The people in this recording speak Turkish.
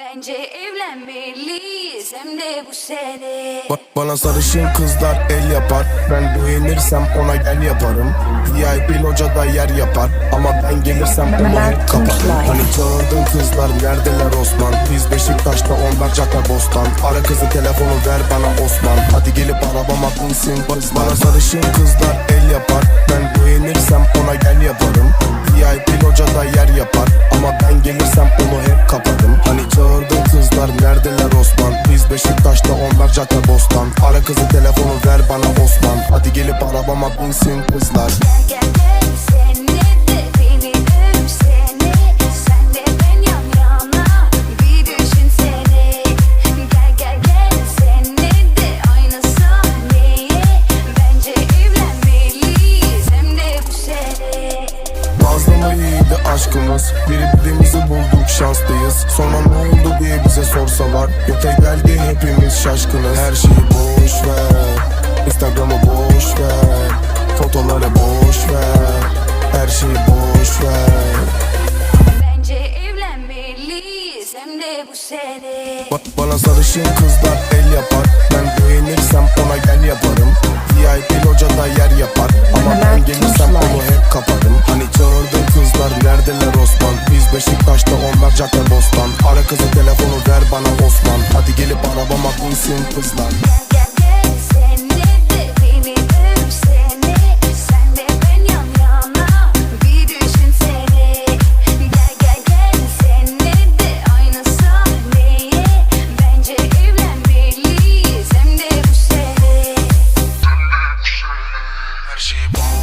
Bence evlenmeliyiz hem de bu sene. Ba- Bana sarışın kızlar el yapar. Ben beğenirsem ona gel yaparım. VIP locada yer yapar. Ama ben gelirsem kaparım Tunçlay. Hani çağırdın kızlar neredeler Osman? Biz Beşiktaş'ta onlar Caddar Bostan. Ara kızı telefonu ver bana Osman. Hadi gelip arabama binsin. Bana- Bana sarışın kızlar el yapar. Ben beğenirsem ona gel yaparım. VIP locada yer yapar Beşiktaş'ta onlar Caddar Bostan. Ara kızı telefonu ver bana Osman. Hadi gelip arabama binsin kızlar. Gel gel. Gel seni aşkımız Birbirimizi bulduk şanslıyız. Sonra ne oldu diye bize sorsalar Göte geldi hepimiz şaşkınız. Her şeyi boş ver. Instagram'ı boş ver. Fotoları boş ver. Her şeyi boş ver. Bence evlenmeliyiz. Hem de bu sene. Ba- Bana sarışın kızlar el yapar. Ben beğenirsem ona gel yaparım. VIP locada yer yapar. Ama ben gelirsem onu hep kaparım. Hani çağırdın kızlar neredeler Osman? Biz Beşiktaş'ta onlar Caddar Bostan Ara kızı telefonu ver bana Osman Hadi gelip arabama binsin kızlar Gel gel gel beni öpsene Sen de yan yana bir düşünsene Gel gel gel sen aynı sahneye Bence evlenmeliyiz hem de bu sene Her şeyi bana